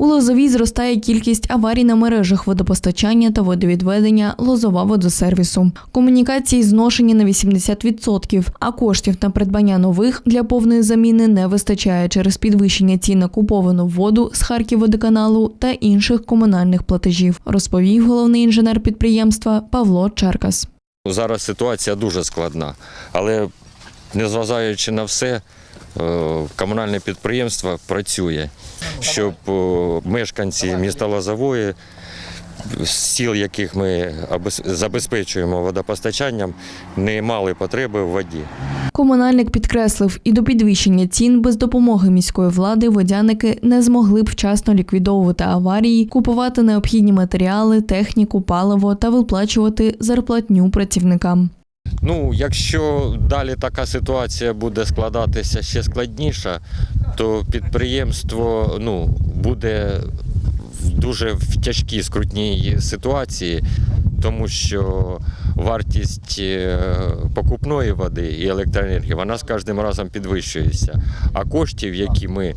У Лозовій зростає кількість аварій на мережах водопостачання та водовідведення Лозова водосервісу. Комунікації зношені на 80%, а коштів на придбання нових для повної заміни не вистачає через підвищення цін на куповану воду з Харківводоканалу та інших комунальних платежів, розповів головний інженер підприємства Павло Черкас. Зараз ситуація дуже складна, але незважаючи на все, комунальне підприємство працює, щоб е, мешканці міста Лозової, сіл, яких ми забезпечуємо водопостачанням, не мали потреби в воді. Комунальник підкреслив, і до підвищення цін без допомоги міської влади водяники не змогли б вчасно ліквідовувати аварії, купувати необхідні матеріали, техніку, паливо та виплачувати зарплатню працівникам. Ну, якщо далі така ситуація буде складатися ще складніша, то підприємство ну, буде в дуже в тяжкій скрутній ситуації, тому що вартість е, покупної води і електроенергії вона з кожним разом підвищується. А коштів, які ми е,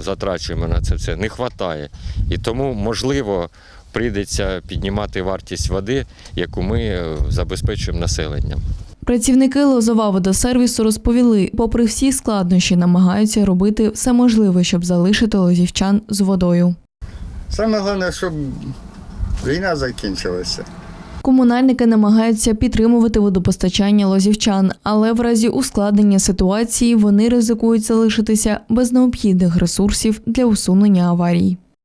затрачуємо на це все, не вистачає. І тому, можливо, прийдеться піднімати вартість води, яку ми е, забезпечуємо населенням. Працівники Лозова водосервісу розповіли, попри всі складнощі, намагаються робити все можливе, щоб залишити лозівчан з водою. Саме головне, щоб війна закінчилася. Комунальники намагаються підтримувати водопостачання лозівчан, але в разі ускладнення ситуації вони ризикують залишитися без необхідних ресурсів для усунення аварій.